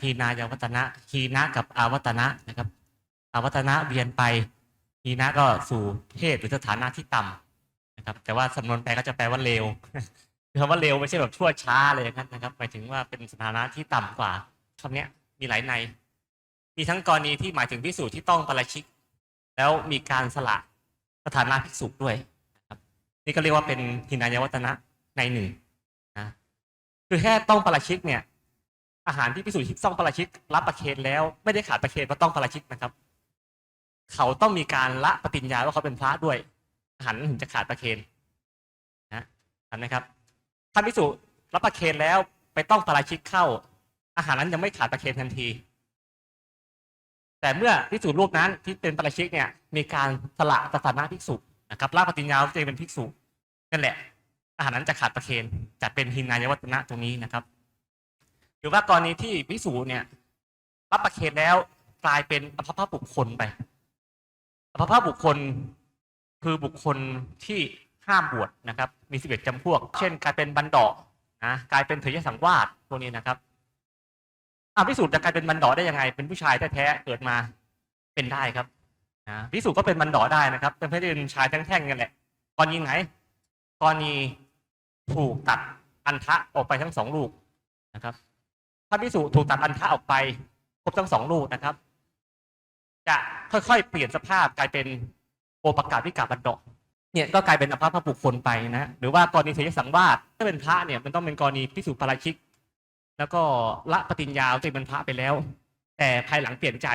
ทีนายวัตนะทีนะกับอาวัตนะนะครับอาวัตนะเวียนไปทีนะก็สู่เพศหรือสถานะที่ต่ำนะครับ แต่ว่าสำนวนแปลก็จะแปลว่าเลวคือคำว่าเลวไม่ใช่แบบชั่วช้าอะไรอย่างนั้นะครับหมายถึงว่าเป็นสถานะที่ต่ำกว่าคำนี้มีหลายใน มีทั้งกรณีที่หมายถึงพิสูจน์ที่ต้องปราชิก แล้วมีการสละสถานะภิกษุด้วยนะครับนี่ก็เรียกว่าเป็นทินายวัตนะในหนึ่งนะคือแค่ต้องปราชิกเนี่ย อาหารที่พิสูจน์ที่ต้องปราชิกรับประเคนแล้ว ไม่ได้ขาดประเคนเพราะต้องปราชิกนะครับ เขาต้องมีการละปฏิญญาว่าเขาเป็นพระด้วย อาหารนั้นถึงจะขาดประเคนนะเห็นไหมครับถ้าพิสูจน์รับประเคนแล้วไปต้องปราชิกเข้า อาหารนั้นยังไม่ขาดประเคนทันที แต่เมื่อพิสูจน์รูปนั้นที่เป็นปราชิกเนี่ย มีการสละสถานะภิกษุนะครับละปฏิญญาว่าตัวเองเป็นภิกษุนั่นแหละอาหารนั้นจะขาดประเคนจัดเป็นหินนายวัตนะตรงนี้นะครับ รือว่ากรณีที่พิสูจน์เนี่ยรับประเคนแล้วกลายเป็นอภพบุคคลไปอภพบุคคลคือบุคคลที่ห้ามบวชนะครับ มีสิบเอ็ดจำพวก เช่นกลายเป็นบันดานะกลายเป็นเถรยสังวาสพวกนี้นะครับอาพิสูจน์จะกลายเป็นบันดาได้ยังไง เป็นผู้ชายแท้ๆเกิดมาเป็นได้ครับนะพิสูจน์ก็เป็นบันดาได้นะครับเป็นเพศเป็นชายแท่งๆกันแหละกรณีไหนกรณีถูกตัดอันทะออกไปทั้งสองลูกนะครับ ถ้าพิสูจน์ถูกตัดอันทะออกไปครบทั้งสองลูกนะครับ จะค่อยๆ เปลี่ยนสภาพกลายเป็นโอปกาศวิกาบันดเนี่ยก็กลายเป็นอภาพพระบุคคลไปนะ หรือว่ากรณีเทยสังวาสถ้าเป็นพระเนี่ยมันต้องเป็นกรณีพิสูจน์ปาราชิก แล้วก็ละปฏิญญาว่าตัวเองเป็นพระไปแล้ว แต่ภายหลังเปลี่ยนใจ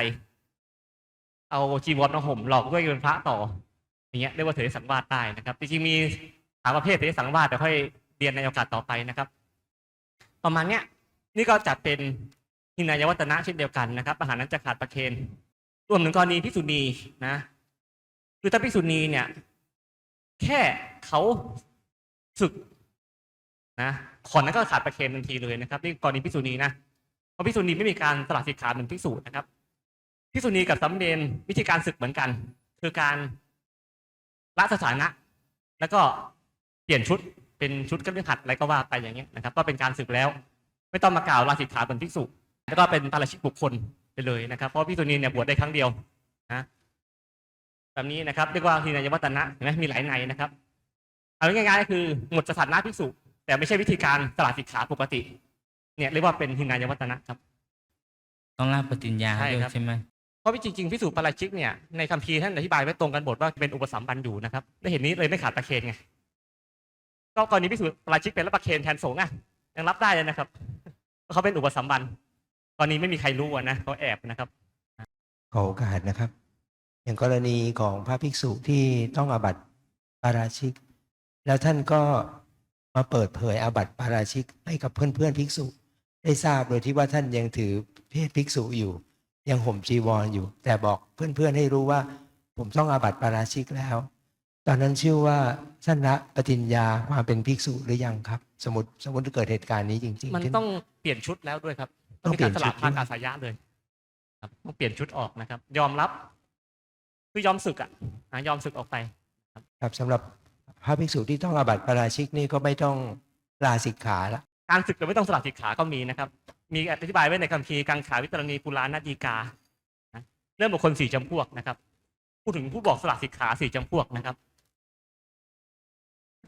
เอาจีวรมาห่มหลอกด้วยเป็นพระต่ออย่างเงี้ยเรียกว่าเทยสังวาสได้นะครับ จริงๆมีสามประเภทเทยสังวาสแต่ค่อยเรียนในโอกาสต่อไปนะครับ ประมาณเนี้ย นี่ก็จัดเป็นหินายวัตนะเช่นเดียวกันนะครับอาหารนั้นจะขาดประเคนรวมถึงกรณีพิกษุณีนะคือถ้าพิกษุณีเนี่ย แค่เขาศึกนะขอนนั้นก็ขาดประเคนทันทีเลยนะครับนี่กรณีพิกษุณีนะเพราะพิกษุณีไม่มีการสละสิกขาเหมือนพิกษุนะครับพิกษุณีกับสามเณรวิธีการศึกเหมือนกัน คือการละสถานะ แล้วก็เปลี่ยนชุดเป็นชุดเรื่องขัดอะไรก็ว่าไปอย่างเงี้ยนะครับ ก็เป็นการศึกแล้ว ไม่ต้องมากล่าวลาสิกขาเป็นภิกษุแล้วก็เป็นปาราชิกบุคคลไปเลยนะครับ เพราะภิกษุณีเนี่ยบวชได้ครั้งเดียวนะแบบนี้นะครับเรียกว่าทีนายวัตนะเห็นไหมมีหลายในนะครับเอาง่ายๆก็คือหมดสถานะภิกษุ แต่ไม่ใช่วิธีการสละสิกขาปกติ เนี่ยเรียกว่าเป็นทีนายวัตนะครับ ต้องรับปฏิญญาใช่ด้วยครับใช่ไหมเพราะจริงๆพิสูจน์ปาราชิกเนี่ยในคัมภีร์ท่านอธิบายไว้ตรงกันบทว่าเป็นอุปสัมบันอยู่นะครับได้เห็นนี้เลยไม่ขาดประเคนไงก็กรณีพิสูจน์ปาราชิกเป็นรับประเคนแทนสงฆ์อะยังรับได้เลยนะครับ เขาเป็นอุปสมบันตอนนี้ไม่มีใครรู้นะเขาแอบนะครับ ขอโอกาสนะครับ อย่างกรณีของพระภิกษุที่ต้องอาบัติปาราชิก แล้วท่านก็มาเปิดเผยอาบัติปาราชิกให้กับเพื่อนๆภิกษุ ได้ทราบโดยที่ว่าท่านยังถือเพศภิกษุอยู่ ยังห่มจีวรออยู่ แต่บอกเพื่อนๆให้รู้ว่า ผมต้องอาบัติปาราชิกแล้ว ตอนนั้นชื่อว่าท่านละปฏิญญาความเป็นภิกษุหรือยังครับ สมมติสมมติเกิดเหตุการณ์นี้จริงๆมันขึ้น ต้องเปลี่ยนชุดแล้วด้วยครับต้องมีการสเปลี่ละยนชุดพากาสายะเลยครับต้องเปลี่ยนชุดออกนะครับ ยอมรับ คือยอมศึกอะอะยอมศึกออกไป ครับสำหรับพระภิกษุที่ต้องอาบัติปาราชิกนี่ก็ไม่ต้องลาสิกขาละการศึกโดยไม่ต้องสละสิกขาก็มีนะครับ มีอธิบายไว้ในคัมภีร์กังขาวิตรณีปุราณดีกานะเรื่องบุคคลสี่จำพวกนะครับ พูดถึงผู้บอกสละสิกขาสี่จำพวกนะครับ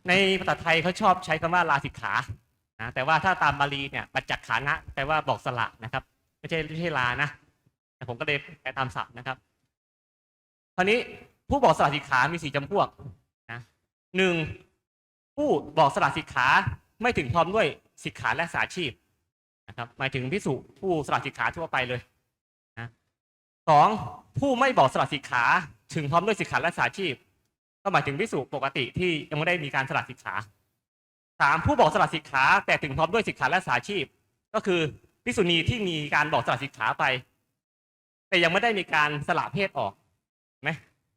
ในภาษาไทยเขาชอบใช้คำว่าลาสิกขานะแต่ว่าถ้าตามบาลีเนี่ยปัจจักขานะแปลว่าบอกสละนะครับ ไม่ใช่ไม่ใช่ลานะแต่ผมก็เลยแปลตามศัพท์นะครับคราวนี้ผู้บอกสละสิกขามีสี่จำพวกนะหนึ่งผู้บอกสละสิกขาไม่ถึงพร้อมด้วยสิกขาและสาชีพนะครับ หมายถึงพิสุผู้สละสิกขาทั่วไปเลยนะสองผู้ไม่บอกสละสิกขาถึงพร้อมด้วยสิกขาและสาชีพ ก็หมายถึงพิสุปกติที่ยังไม่ได้มีการสละสิกขาสามผู้บอกสละสิกขาแต่ถึงพร้อมด้วยสิกขาและสาชีพ ก็คือพิสุณีที่มีการบอกสละสิกขาไป แต่ยังไม่ได้มีการสละเพศออกไหม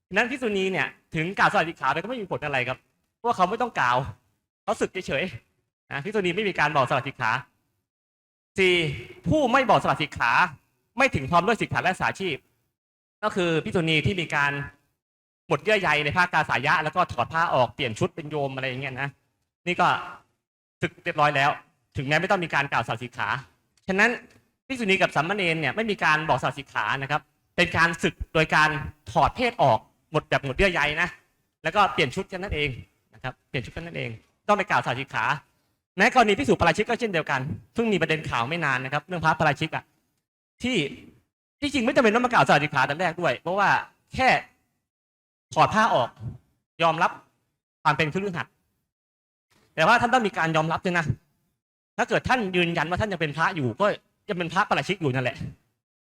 ฉะนั้นพิสุณีเนี่ยถึงกล่าวสละสิกขาไปก็ไม่มีผลอะไรครับเพราะเขาไม่ต้องกล่าวเขาสึกเฉยๆนะพิสุณีไม่มีการบอกสละสิกขาสี่ผู้ไม่บอกสละสิกขา ไม่ถึงพร้อมด้วยสิกขาและสาชีพ ก็คือพิสุณีที่มีการ หมดเยื่อใยในผ้ากาสายะ แล้วก็ถอดผ้าออกเปลี่ยนชุดเป็นโยมอะไรอย่างเงี้ยนะนี่ก็ศึกเรียบร้อยแล้ว ถึงแม้ไม่ต้องมีการกล่าวสละสิกขาฉะนั้นภิกษุณีกับสามเณรเนี่ยไม่มีการบอกสาสิกขานะครับ เป็นการศึกโดยการถอดเพศออกหมดแบบหมดเยื่อใยนะแล้วก็เปลี่ยนชุดกันนั่นเองนะครับเปลี่ยนชุดกันนั่นเอง ต้องไปกล่าวสาสิกขาแม้กรณีพิสูจน์ปาราชิกก็เช่นเดียวกันเพิ่งมีประเด็นข่าวไม่นานนะครับ เรื่องพระปาราชิกอะที่ที่จริงไม่จำเป็นต้องมากล่าวสาสิกขาแต่แรกด้วย เพราะว่าแค่ ถอดผ้าออก ยอมรับความเป็นคฤหัสถ์แต่ว่าท่านต้องมีการยอมรับด้วยนะถ้าเกิดท่านยืนยันว่าท่านยังเป็นพระอยู่ก็ยังเป็นพระประชิกอยู่นั่นแหละ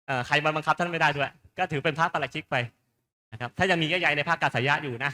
เอใครมาบังคับท่านไม่ได้ด้วย ก็ถือเป็นพระประชิกไปนะครับ ถ้ายังมีเยื่อใยในพระกาสายะอยู่นะ